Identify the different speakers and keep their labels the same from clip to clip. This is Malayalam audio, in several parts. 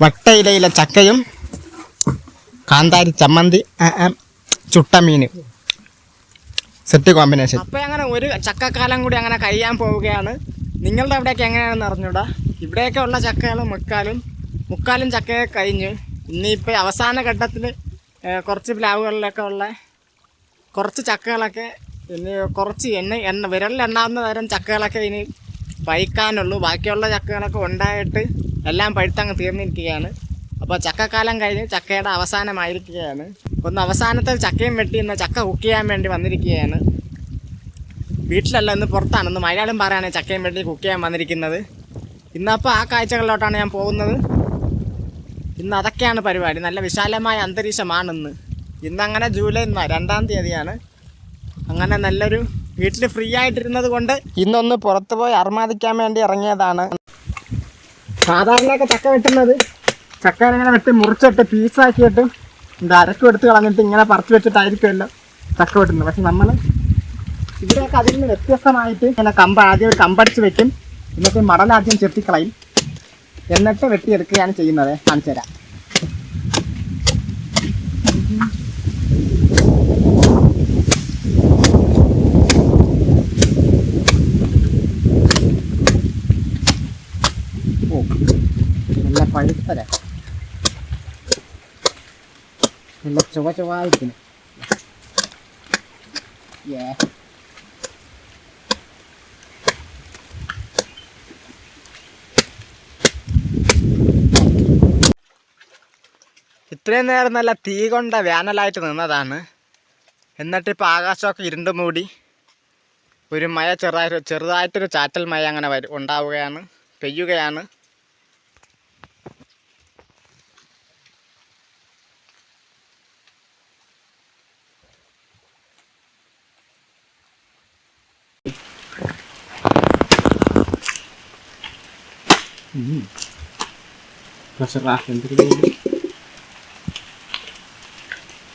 Speaker 1: വട്ടയിലയിലെ ചക്കയും കാന്താരി ചമ്മന്തി ആ, ആ, ചുട്ട മീൻ. സെറ്റ് കോമ്പിനേഷൻ അപ്പോൾ അങ്ങനെ ഒരു ചക്കക്കാലം കൂടി അങ്ങനെ കഴിയാൻ പോവുകയാണ്. നിങ്ങളുടെ അവിടെയൊക്കെ എങ്ങനെയാണെന്ന് അറിഞ്ഞൂടാ? ഇവിടെയൊക്കെ ഉള്ള ചക്കകൾ മുക്കാലും മുക്കാലും ചക്കയൊക്കെ കഴിഞ്ഞു ഇനിയിപ്പോൾ അവസാന ഘട്ടത്തിൽ കുറച്ച് പ്ലാവുകളിലൊക്കെ ഉള്ള കുറച്ച് ചക്കകളൊക്കെ ഇനി കുറച്ച് എണ്ണ എണ്ണ വിരലിലെണ്ണാവുന്ന തരം ചക്കകളൊക്കെ ഇനി പഴുക്കാനുള്ളൂ. ബാക്കിയുള്ള ചക്കകളൊക്കെ ഉണ്ടായിട്ട് എല്ലാം പഴുത്തങ്ങ് തീർന്നിരിക്കുകയാണ്. അപ്പോൾ ചക്കക്കാലം കഴിഞ്ഞ് ചക്കയുടെ അവസാനമായിരിക്കുകയാണ്. ഒന്ന് അവസാനത്തെ ചക്കയും വെട്ടി ഇന്ന് ചക്ക കുക്ക് ചെയ്യാൻ വേണ്ടി വന്നിരിക്കുകയാണ്. വീട്ടിലല്ല ഇന്ന് പുറത്താണ്. ഇന്ന് മലയാളം പറയാണ് ചക്കയും വെട്ടി കുക്ക് ചെയ്യാൻ വന്നിരിക്കുന്നത്. ഇന്നപ്പോൾ ആ കാഴ്ചകളിലോട്ടാണ് ഞാൻ പോകുന്നത്. ഇന്ന് അതൊക്കെയാണ് പരിപാടി. നല്ല വിശാലമായ അന്തരീക്ഷമാണ് ഇന്ന്. ഇന്നങ്ങനെ ജൂലൈ രണ്ടാം തീയതിയാണ്. അങ്ങനെ നല്ലൊരു വീട്ടിൽ ഫ്രീ ആയിട്ടിരുന്നത് കൊണ്ട് ഇന്നൊന്ന് പുറത്തു പോയി അർമാദിക്കാൻ വേണ്ടി ഇറങ്ങിയതാണ്. സാധാരണയൊക്കെ ചക്ക വെട്ടുന്നത്. ചക്ക ഇങ്ങനെ വെട്ടി മുറിച്ചിട്ട് പീസാക്കിയിട്ട് എന്താ അരക്കും എടുത്ത് കളഞ്ഞിട്ട് ഇങ്ങനെ പറിച്ചു വെച്ചിട്ടായിരിക്കുമല്ലോ ചക്ക വെട്ടുന്നത്. പക്ഷെ നമ്മൾ ഇവിടെയൊക്കെ അതിൽ നിന്ന് വ്യത്യസ്തമായിട്ട് ഇങ്ങനെ കമ്പ ആദ്യം ഒരു കമ്പടിച്ച് വെക്കും. എന്നിട്ട് മടലാദ്യം ചെത്തിക്കളയും. എന്നിട്ട് വെട്ടിയെടുക്കുകയാണ് ചെയ്യുന്നത്. കാണിച്ചു തരാം പഴുത്തര. നല്ല ചുവ ചുവായിരിക്കുന്നു. ഇത്രയും നേരം നല്ല തീ കൊണ്ട വേനലായിട്ട് നിന്നതാണ്. എന്നിട്ട് എന്നിട്ടിപ്പോൾ ആകാശമൊക്കെ ഇരുണ്ട് മൂടി. ഒരു മഴ ചെറുതായിട്ട് ചെറുതായിട്ടൊരു ചാറ്റൽ മഴ അങ്ങനെ വരും ഉണ്ടാവുകയാണ് പെയ്യുകയാണ്.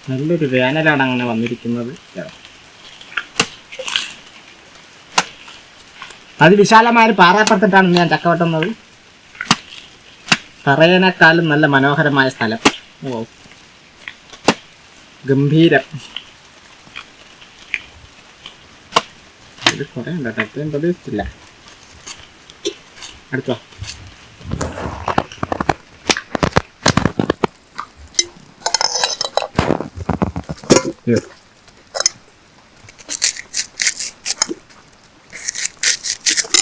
Speaker 1: നല്ലൊരു വേനലാണ് അങ്ങനെ വന്നിരിക്കുന്നത്. അതിവിശാലമായ ഒരു പാറപ്പുറത്തിട്ടാണ് ഞാൻ ചക്കവട്ടുന്നത് വെട്ടുന്നത് നല്ല മനോഹരമായ സ്ഥലം. ഓ ഗംഭീരം. കുറേ ഉണ്ടോ? കേട്ടോ പ്രതീക്ഷിച്ചില്ല. അടുത്തോ? Here.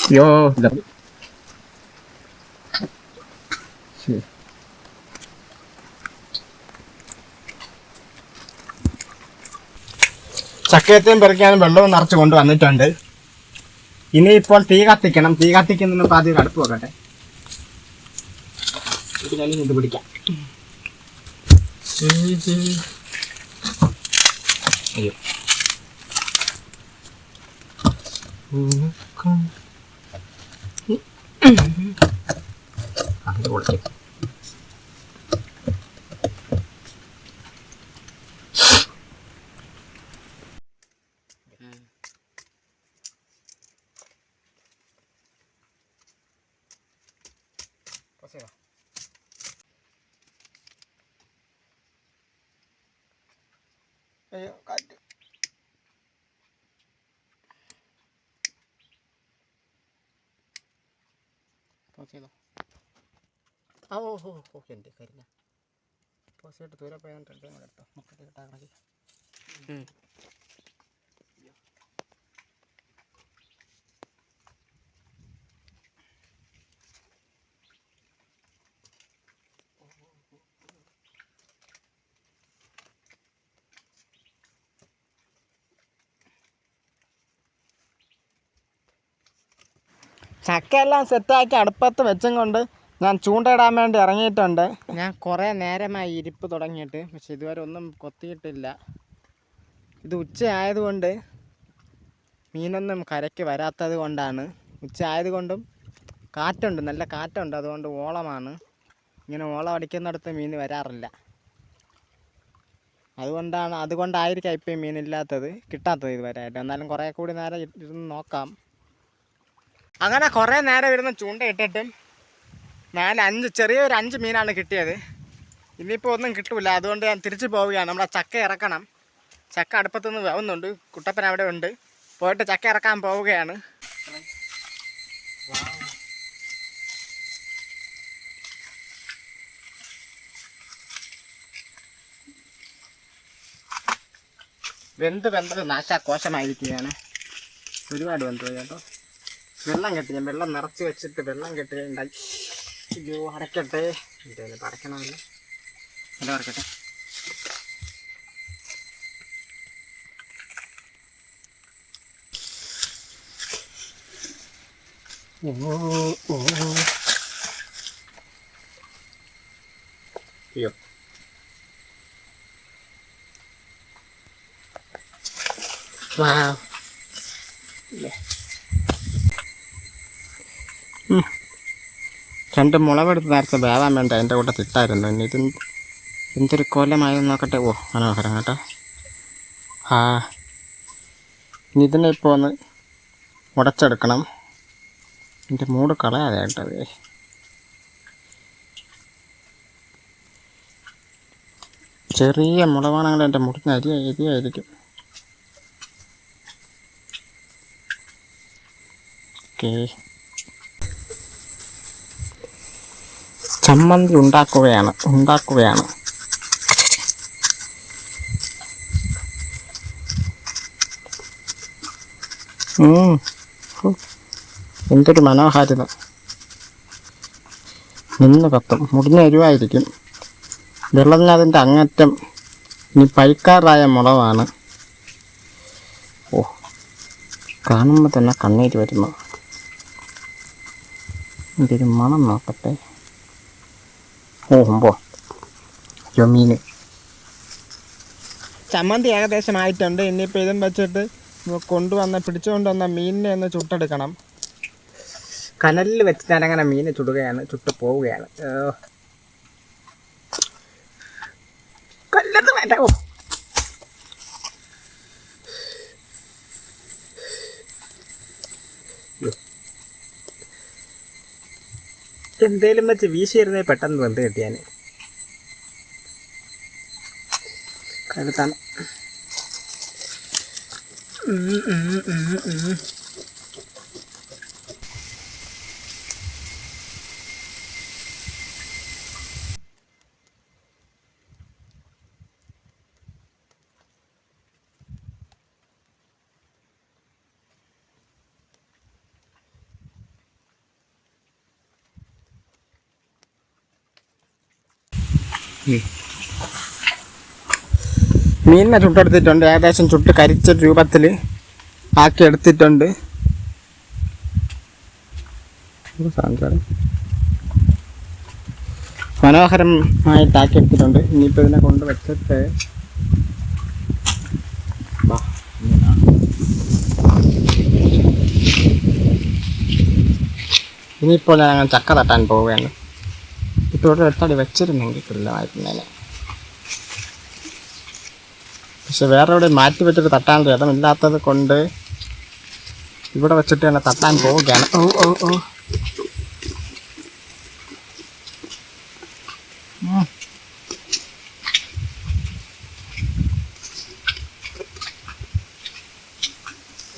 Speaker 1: Yo, dap. ശരി ചക്കയത്തെയും പെറുക്കാനും വെള്ളവും നിറച്ച് കൊണ്ട് വന്നിട്ടുണ്ട്. ഇനിയിപ്പോൾ തീ കത്തിക്കണം. തീ കത്തിക്കുന്നതിന് ആദ്യം അടുപ്പ് വെക്കട്ടെ. ഇത് ഞാൻ ഇത് പിടിക്കാം അയ്യോ അത് അയ്യോ കാറ്റ്. ചെയ്തോ? ആ ഓ ഓ ഓ എന്റെ കരിഞ്ഞ. പോസ് ചെയ്തിട്ട് ദൂരെ പോയാൽ എടുത്തോ? മൊത്തത്തിൽ ഇട്ടാ ചക്കയെല്ലാം സെറ്റാക്കി അടുപ്പത്ത് വെച്ചും കൊണ്ട് ഞാൻ ചൂണ്ടയിടാൻ വേണ്ടി ഇറങ്ങിയിട്ടുണ്ട്. ഞാൻ കുറേ നേരമായി ഇരിപ്പ് തുടങ്ങിയിട്ട് പക്ഷെ ഇതുവരെ ഒന്നും കൊത്തിയിട്ടില്ല. ഇത് ഉച്ച ആയതുകൊണ്ട് മീനൊന്നും കരയ്ക്ക് വരാത്തത് കൊണ്ടാണ്. ഉച്ച ആയതുകൊണ്ടും കാറ്റുണ്ട് നല്ല കാറ്റുണ്ട് അതുകൊണ്ട് ഓളമാണ്. ഇങ്ങനെ ഓളം അടിക്കുന്നിടത്ത് മീൻ വരാറില്ല. അതുകൊണ്ടാണ് അതുകൊണ്ടായിരിക്കാം ഇപ്പം മീനില്ലാത്തത് കിട്ടാത്തത് ഇതുവരെ ആയിട്ട്. എന്നാലും കുറേ കൂടി നേരം ഇരുന്ന് നോക്കാം. അങ്ങനെ കുറേ നേരം ഇരുന്ന് ചൂണ്ട ഇട്ടിട്ടും നാല് അഞ്ച് ചെറിയൊരു അഞ്ച് മീനാണ് കിട്ടിയത്. ഇനിയിപ്പോൾ ഒന്നും കിട്ടില്ല അതുകൊണ്ട് ഞാൻ തിരിച്ചു പോവുകയാണ്. നമ്മുടെ ചക്ക ഇറക്കണം. ചക്ക അടുപ്പത്തു നിന്ന് വേവുന്നുണ്ട്. കുട്ടപ്പൻ അവിടെ ഉണ്ട്. പോയിട്ട് ചക്ക ഇറക്കാൻ പോവുകയാണ്. വെന്ത് വെന്തത് നാശാകോശമായിരിക്കുകയാണ് ഒരുപാട് വെന്തോ കേട്ടോ. വെള്ളം കെട്ടി ഞാൻ വെള്ളം നിറച്ച് വെച്ചിട്ട് വെള്ളം കെട്ടിയുണ്ടായി അയ്യോ അടയ്ക്കട്ടെ. എന്തായാലും അടയ്ക്കണമല്ലോ. എല്ലാം അടയ്ക്കട്ടെ. അയ്യോ. Wow. രണ്ട് മുളകെടുത്ത് നേരത്തെ വേവാൻ വേണ്ട അതിന്റെ കൂടെ തിട്ടായിരുന്നു. ഇനി ഇത് എന്തൊരു കൊല്ലമായെന്ന് നോക്കട്ടെ. ഓ മനോഹരം കേട്ടോ. ആ. ഇനി ഇതിനെ ഇപ്പോൾ ഒന്ന് ഉടച്ചെടുക്കണം. എന്റെ മൂട് കളയാതെ കേട്ടത് ചെറിയ മുളവാണെങ്കിൽ എന്റെ മുടിന് അരി അരിയായിരിക്കും. ഓക്കെ. ചമ്മന്തി ഉണ്ടാക്കുകയാണ് ഉണ്ടാക്കുകയാണ്. എന്തൊരു മനോഹാരിത. നിന്ന് കത്തും. മുടിഞ്ഞ എരിവായിരിക്കും. വെള്ളത്തിനതിന്റെ അങ്ങറ്റം ഇനി പഴുക്കാറായ മുളവാണ്. ഓ കാണുമ്പോൾ തന്നെ കണ്ണീര് വരുന്നു. ഇതിന്റെ മണം നോക്കട്ടെ. ഓ ഹുമ്പോ ചെമ്മീൻ ചമ്മന്തി ഏകദേശം ആയിട്ടുണ്ട് ഇനിയിപ്പോൾ ഇതും വെച്ചിട്ട് കൊണ്ടുവന്ന പിടിച്ചുകൊണ്ട് വന്ന മീനിനെ ഒന്ന് ചുട്ടെടുക്കണം. കനലിൽ വെച്ച് അങ്ങനെ മീനെ ചുടുകയാണ് ചുട്ട് പോവുകയാണ്. ഏഹ്. വേണ്ട എന്തേലും വെച്ച് വീശിയിരുന്നേ പെട്ടെന്ന് വെന്ത് കിട്ടിയാന്. കരുത്താണ് മീനിനെ ചുട്ടെടുത്തിട്ടുണ്ട്. ഏകദേശം ചുട്ട് കരിച്ച രൂപത്തിൽ ആക്കി എടുത്തിട്ടുണ്ട്. മനോഹരമായിട്ട് ആക്കി എടുത്തിട്ടുണ്ട്. ഇനിയിപ്പോൾ ഇതിനെ കൊണ്ട് വെച്ചിട്ട്. ഇനിയിപ്പോൾ ഞാൻ ചക്ക തട്ടാൻ പോവുകയാണ്. എടുത്തടി വെച്ചിരുന്നെങ്കിൽ കൊല്ലമായിരുന്നേനെ പക്ഷെ വേറെ എവിടെ മാറ്റി വെച്ചിട്ട് തട്ടാൻ ഇടമില്ലാത്തത് കൊണ്ട് ഇവിടെ വെച്ചിട്ട് തന്നെ തട്ടാൻ പോവുകയാണ്. ഓ ഓ ഓ.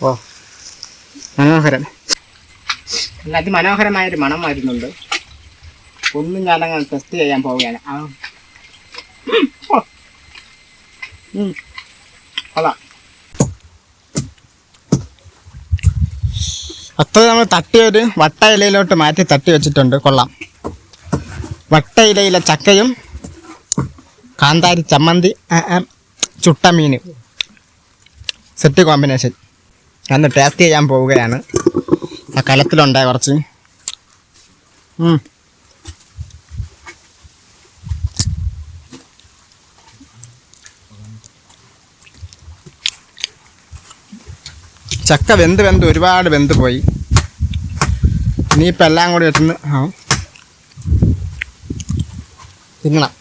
Speaker 1: ഓ മനോഹരം അല്ല അതിമനോഹരമായൊരു മണം വരുന്നുണ്ട് ഒന്നും ഞാൻ ഞാനങ്ങനെ ടെസ്റ്റ് ചെയ്യാൻ പോവുകയാണ്. കൊള്ളാം. അത്ര നമ്മൾ തട്ടിയൊരു വട്ട ഇലയിലോട്ട് മാറ്റി തട്ടി വെച്ചിട്ടുണ്ട്. കൊള്ളാം. വട്ട ഇലയിലെ ചക്കയും കാന്താരി ചമ്മന്തി ചുട്ട മീൻ സെറ്റ് കോമ്പിനേഷൻ അന്ന് ടേസ്റ്റ് ചെയ്യാൻ പോവുകയാണ്. ആ കലത്തിലുണ്ടായ കുറച്ച്. ചക്ക വെന്ത് വെന്ത് ഒരുപാട് വെന്ത് പോയി. ഇനിയിപ്പോൾ എല്ലാം കൂടി വെച്ചൊന്ന് ആ. തിന്നണം.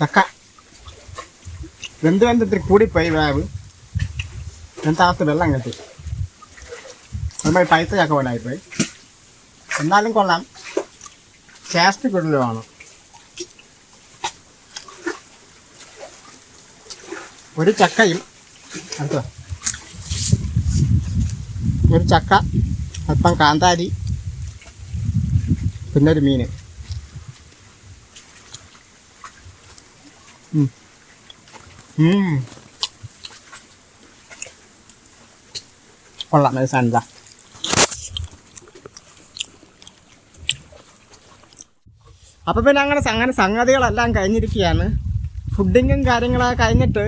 Speaker 1: ചക്ക. വെന്ത് കൂടി കൂടിപ്പോയി വേവ്. എന്നിട്ട് വെള്ളം കെട്ടി. അതുമായി പൈസ ചക്ക പോലെ എന്നാലും കൊള്ളാം. ടേസ്റ്റ് കൂടുതലുമാണ് ഒരു ചക്കയും അടുത്ത? ഒരു ചക്ക അല്പം കാന്താരി പിന്നൊരു മീൻ. ഉം. ഉം. കൊള്ളാം അത് സാധനം അപ്പോൾ പിന്നെ അങ്ങനെ അങ്ങനെ സംഗതികളെല്ലാം കഴിഞ്ഞിരിക്കുകയാണ് ഫുഡിങ്ങും കാര്യങ്ങളൊക്കെ കഴിഞ്ഞിട്ട്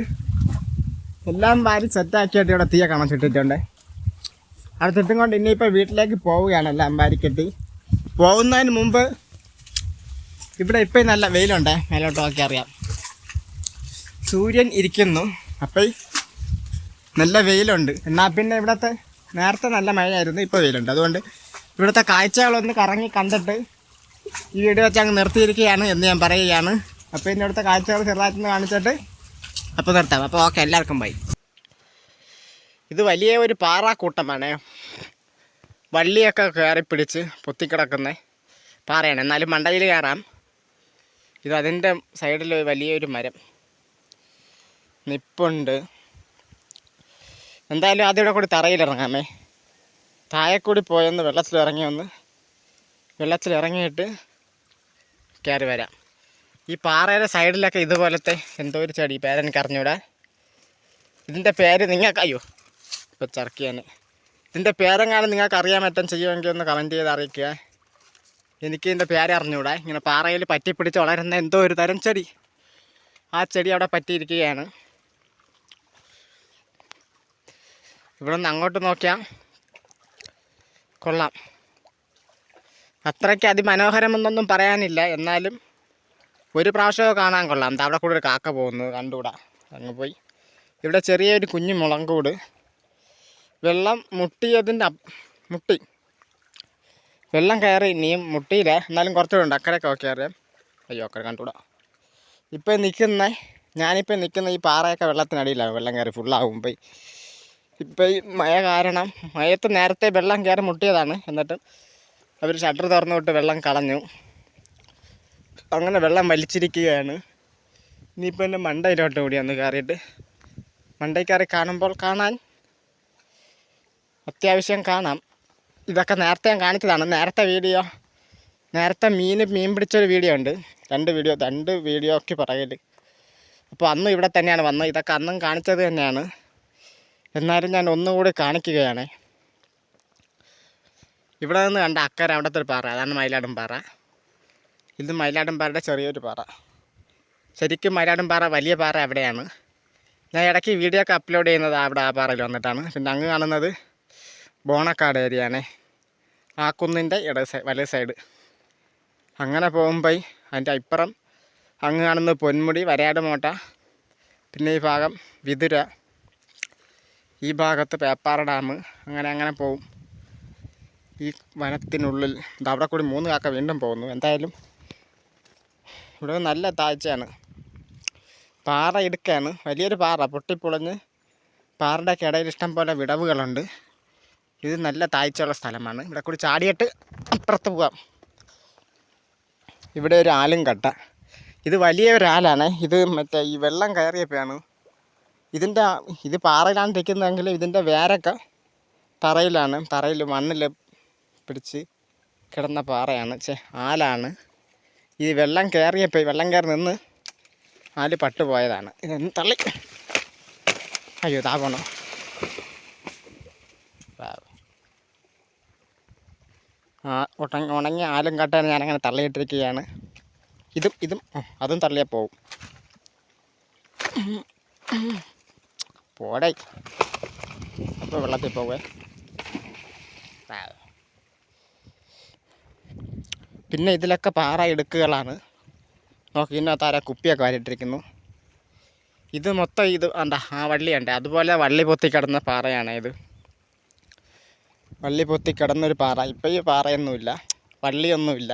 Speaker 1: എല്ലാം വാരി സെറ്റാക്കിയിട്ട് ഇവിടെ തീയ കണച്ചിട്ടിട്ടുണ്ട് അടുത്തിട്ടും കൊണ്ട് ഇനിയിപ്പോൾ വീട്ടിലേക്ക് പോവുകയാണ് എല്ലാം വാരിക്കെട്ടി പോകുന്നതിന് മുമ്പ് ഇവിടെ ഇപ്പം നല്ല വെയിലുണ്ട് മേലോട്ട് നോക്കി അറിയാം സൂര്യൻ ഇരിക്കുന്നു. അപ്പം നല്ല വെയിലുണ്ട്. എന്നാൽ പിന്നെ ഇവിടുത്തെ നേരത്തെ നല്ല മഴയായിരുന്നു ഇപ്പോൾ വെയിലുണ്ട്. അതുകൊണ്ട് ഇവിടുത്തെ കാഴ്ചകളൊന്ന് കറങ്ങി കണ്ടിട്ട് ഈ വീഡിയോ വെച്ച് അങ്ങ് നിർത്തിയിരിക്കുകയാണ് എന്ന് ഞാൻ പറയുകയാണ്. അപ്പോൾ ഇനി ഇവിടുത്തെ കാഴ്ചകൾ ചെറുതായിട്ടൊന്ന് കാണിച്ചിട്ട് അപ്പോൾ നിർത്താം. അപ്പോൾ ഓക്കെ എല്ലാവർക്കും ബൈ ഇത് വലിയ ഒരു പാറാക്കൂട്ടമാണ്. വള്ളിയൊക്കെ കയറി പിടിച്ച് പൊത്തിക്കിടക്കുന്ന പാറയാണ്. എന്നാലും മണ്ടയിൽ കയറാം. ഇത് അതിന്റെ സൈഡിൽ വലിയൊരു മരം. നിപ്പുണ്ട്. എന്തായാലും ആദ്യം കൂടി തറയിലിറങ്ങാമേ താഴെ കൂടി പോയൊന്ന് വെള്ളത്തിലിറങ്ങി ഒന്ന് വെള്ളത്തിലിറങ്ങിയിട്ട് കയറി വരാം. ഈ പാറയുടെ സൈഡിലൊക്കെ ഇതുപോലത്തെ എന്തോ ഒരു ചെടി പേരെനിക്ക് അറിഞ്ഞൂടാ ഇതിന്റെ പേര് നിങ്ങൾക്ക് അയ്യോ ഇപ്പോൾ ചർക്കിയാണ്. ഇതിന്റെ പേരെങ്ങാനും നിങ്ങൾക്ക് അറിയാൻ പറ്റാൻ ചെയ്യുമെങ്കിൽ ഒന്ന് കമന്റ് ചെയ്ത് അറിയിക്കുക. എനിക്ക് ഇതിന്റെ പേര് അറിഞ്ഞൂടാ. ഇങ്ങനെ പാറയിൽ പറ്റിപ്പിടിച്ച് വളരുന്ന എന്തോ ഒരു തരം ചെടി. ആ ചെടി അവിടെ പറ്റിയിരിക്കുകയാണ്. ഇവിടെ നിന്ന് അങ്ങോട്ട് നോക്കിയാൽ കൊള്ളാം. അത്രയ്ക്ക് അതിമനോഹരമെന്നൊന്നും പറയാനില്ല. എന്നാലും ഒരു പ്രാവശ്യമൊക്കെ കാണാൻ കൊള്ളാം. അവിടെ കൂടെ ഒരു കാക്ക പോകുന്നു. കണ്ടുകൂടാ. അങ്ങ് പോയി. ഇവിടെ ചെറിയൊരു കുഞ്ഞു മുളങ്കൂട്. വെള്ളം മുട്ടിയതിന്റെ മുട്ടി. വെള്ളം കയറി. ഇനിയും മുട്ടിയില്ല. എന്നാലും കുറച്ചുകൂടെ ഉണ്ട്. അക്കരയൊക്കെ ഓക്കെ അറിയാം അയ്യോ അക്കരെ കണ്ടുകൂടാ. ഇപ്പം നിൽക്കുന്ന ഞാനിപ്പോൾ നിൽക്കുന്ന ഈ പാറയൊക്കെ വെള്ളത്തിനടിയിലാണ്. വെള്ളം കയറി ഫുള്ളാകും പോയി ഇപ്പം ഈ മഴ കാരണം മഴയത്ത് നേരത്തെ വെള്ളം കയറി മുട്ടിയതാണ്. എന്നിട്ട് അവർ ഷട്ടർ തുറന്നു വിട്ട് വെള്ളം കളഞ്ഞു. അങ്ങനെ വെള്ളം വലിച്ചിരിക്കുകയാണ്. ഇനിയിപ്പോൾ എന്റെ മണ്ടയിലോട്ട് കൂടി ഒന്ന് കയറിയിട്ട് മണ്ടയിൽ കയറി കാണുമ്പോൾ കാണാൻ അത്യാവശ്യം കാണാം. ഇതൊക്കെ നേരത്തെ ഞാൻ കാണിച്ചതാണ്. നേരത്തെ വീഡിയോ നേരത്തെ മീൻ മീൻ പിടിച്ചൊരു വീഡിയോ ഉണ്ട്. രണ്ട് വീഡിയോ രണ്ട് വീഡിയോ ഒക്കെ പറയൽ അപ്പോൾ അന്നും ഇവിടെ തന്നെയാണ് വന്നത്. ഇതൊക്കെ അന്നും കാണിച്ചത് തന്നെയാണ്. എന്നാലും ഞാൻ ഒന്നുകൂടി കാണിക്കുകയാണ്. ഇവിടെ നിന്ന് കണ്ട അക്കര അവിടുത്തെ ഒരു പാറ. അതാണ് മയിലാടും പാറ. ഇത് മയിലാടും പാറയുടെ ചെറിയൊരു പാറ. ശരിക്കും മയിലാടും പാറ വലിയ പാറ അവിടെയാണ്. ഞാൻ ഇടയ്ക്ക് വീഡിയോ ഒക്കെ അപ്ലോഡ് ചെയ്യുന്നത് അവിടെ ആ പാറയിൽ വന്നിട്ടാണ്. പിന്നെ അങ്ങ് കാണുന്നത് ബോണക്കാട് ഏരിയയാണ് ആ കുന്നിന്റെ ഇട വലിയ സൈഡ് അങ്ങനെ പോകുമ്പോൾ അതിന്റെ ഇപ്പുറം അങ്ങ് കാണുന്നത് പൊന്മുടി വരയാട് മോട്ട. പിന്നെ ഈ ഭാഗം വിതുര. ഈ ഭാഗത്ത് പേപ്പാറ ഡാം അങ്ങനെ അങ്ങനെ പോവും. ഈ വനത്തിനുള്ളിൽ ഇത് അവിടെ കൂടി മൂന്ന് കാക്ക വീണ്ടും പോകുന്നു. എന്തായാലും ഇവിടെ നല്ല താഴ്ചയാണ്. പാറ ഇടുക്കാണ് വലിയൊരു പാറ പൊട്ടിപ്പൊളഞ്ഞ് പാറയുടെ ഇടയിൽ ഇഷ്ടം പോലെ വിടവുകളുണ്ട്. ഇത് നല്ല താഴ്ചയുള്ള സ്ഥലമാണ്. ഇവിടെ കൂടി ചാടിയിട്ട് അപ്പുറത്ത് പോകാം ഇവിടെ ഒരു ആലും കട്ട. ഇത് വലിയ ഒരാലാണ്. ഇത് മറ്റേ ഈ വെള്ളം കയറിയപ്പോഴാണ് ഇതിന്റെ ഇത് പാറയിലാണ് ഇരിക്കുന്നതെങ്കിൽ ഇതിന്റെ വേരൊക്കെ തറയിലാണ്. തറയിൽ മണ്ണിൽ പിടിച്ച് കിടന്ന പാറയാണ്. ചേ ആലാണ്. ഈ വെള്ളം കയറിയപ്പോൾ വെള്ളം കയറി നിന്ന് ആൽ പട്ടുപോയതാണ്. ഇതൊന്ന് തള്ളി? അയ്യോ താപണോ ആ ഉണങ്ങി ഉണങ്ങിയ ആലും കട്ടാൻ ഞാനങ്ങനെ തള്ളിയിട്ടിരിക്കുകയാണ്. ഇതും ഇതും അതും തള്ളിയാൽ പോവും. പോടേ. അപ്പോൾ വെള്ളത്തിൽ പോവേ. പിന്നെ ഇതിലൊക്കെ പാറ ഇടുക്കുകളാണ്. നോക്കി ഇതിനകത്ത് ആരാ കുപ്പിയൊക്കെ വരട്ടിരിക്കുന്നു ഇത് മൊത്തം ഇത് എന്താ ആ വള്ളിയുണ്ട് അതുപോലെ വള്ളി പൊത്തി കിടന്ന പാറയാണ് ഇത്. വള്ളി പൊത്തി കിടന്നൊരു പാറ. ഇപ്പം ഈ പാറയൊന്നുമില്ല. വള്ളിയൊന്നുമില്ല.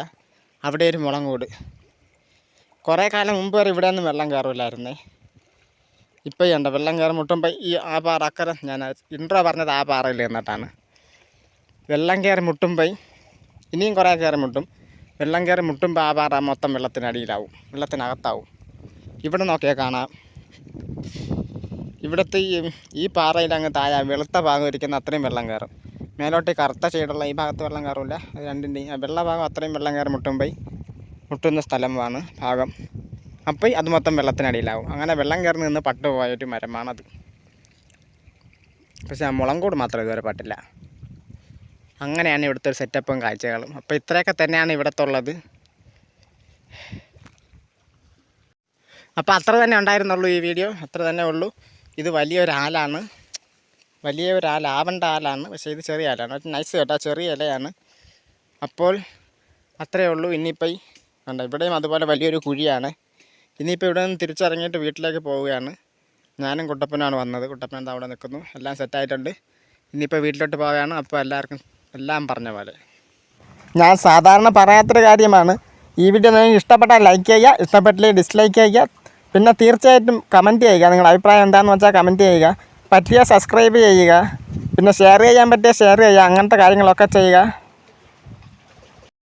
Speaker 1: അവിടെ ഒരു മുളങ്ങോട് കുറേ കാലം മുമ്പ് വരെ ഇവിടെ ഒന്നും വെള്ളം കയറില്ലായിരുന്നേ ഇപ്പോൾ ഉണ്ട് വെള്ളം കയറി മുട്ടുമ്പോൾ ഈ ആ പാറ അക്കരെ ഞാൻ ഇൻട്രോ പറഞ്ഞത് ആ പാറയിൽ നിന്നിട്ടാണ്. വെള്ളം കയറി മുട്ടുമ്പോൾ ഇനിയും കുറേ കയറി മുട്ടും. വെള്ളം കയറി മുട്ടുമ്പോൾ ആ പാറ മൊത്തം വെള്ളത്തിനടിയിലാവും വെള്ളത്തിനകത്താവും. ഇവിടെ നോക്കിയാൽ കാണാം. ഇവിടുത്തെ ഈ ഈ പാറയിൽ അങ്ങ് താഴെ വെളുത്ത ഭാഗം ഇരിക്കുന്ന അത്രയും വെള്ളം കയറും. മേലോട്ട് കറുത്ത ഷെയ്ഡുള്ള ഈ ഭാഗത്ത് വെള്ളം കയറില്ല രണ്ടിന്റെയും വെള്ള ഭാഗം അത്രയും വെള്ളം കയറി മുട്ടുമ്പോൾ മുട്ടുന്ന സ്ഥലമാണ് ഭാഗം. അപ്പോൾ അത് മൊത്തം വെള്ളത്തിനടിയിലാവും. അങ്ങനെ വെള്ളം കയറി നിന്ന് പട്ട് പോയൊരു മരമാണത്. പക്ഷേ ആ കൂട് മാത്രം ഇതുവരെ പട്ടില്ല. അങ്ങനെയാണ് ഇവിടുത്തെ ഒരു സെറ്റപ്പും കാഴ്ചകളും. അപ്പോൾ ഇത്രയൊക്കെ തന്നെയാണ് ഇവിടത്തുള്ളത്. അപ്പോൾ അത്ര തന്നെ ഉണ്ടായിരുന്നുള്ളൂ ഈ വീഡിയോ. അത്ര തന്നെ ഉള്ളൂ. ഇത് വലിയൊരു ആലാണ്. വലിയ ഒരു ആലാണ്. പക്ഷേ ഇത് ചെറിയ ആലാണ്. നൈസ് കേട്ടോ. ചെറിയ ഇലയാണ്. അപ്പോൾ അത്രയേ ഉള്ളൂ. ഇനിയിപ്പോൾ കണ്ട ഇവിടെയും അതുപോലെ വലിയൊരു കുഴിയാണ്. ഇനിയിപ്പോൾ ഇവിടെ നിന്ന് തിരിച്ചിറങ്ങിയിട്ട് വീട്ടിലേക്ക് പോവുകയാണ്. ഞാനും കുട്ടപ്പനാണ് വന്നത്. കുട്ടപ്പൻ അവിടെ നിൽക്കുന്നു. എല്ലാം സെറ്റായിട്ടുണ്ട് ഇനിയിപ്പോൾ വീട്ടിലോട്ട് പോവുകയാണ്. അപ്പോൾ എല്ലാവർക്കും എല്ലാം പറഞ്ഞ പോലെ. ഞാൻ സാധാരണ പറയാത്തൊരു കാര്യമാണ്. ഈ വീഡിയോ നിങ്ങൾക്ക് ഇഷ്ടപ്പെട്ടാൽ ലൈക്ക് ചെയ്യുക ഇഷ്ടപ്പെട്ടില്ലെങ്കിൽ ഡിസ്ലൈക്ക് ചെയ്യുക. പിന്നെ തീർച്ചയായിട്ടും കമന്റ് ചെയ്യുക. നിങ്ങളുടെ അഭിപ്രായം എന്താണെന്ന് വെച്ചാൽ കമന്റ് ചെയ്യുക. പറ്റിയ സബ്സ്ക്രൈബ് ചെയ്യുക. പിന്നെ ഷെയർ ചെയ്യാൻ പറ്റിയ ഷെയർ ചെയ്യുക. അങ്ങനത്തെ കാര്യങ്ങളൊക്കെ ചെയ്യുക.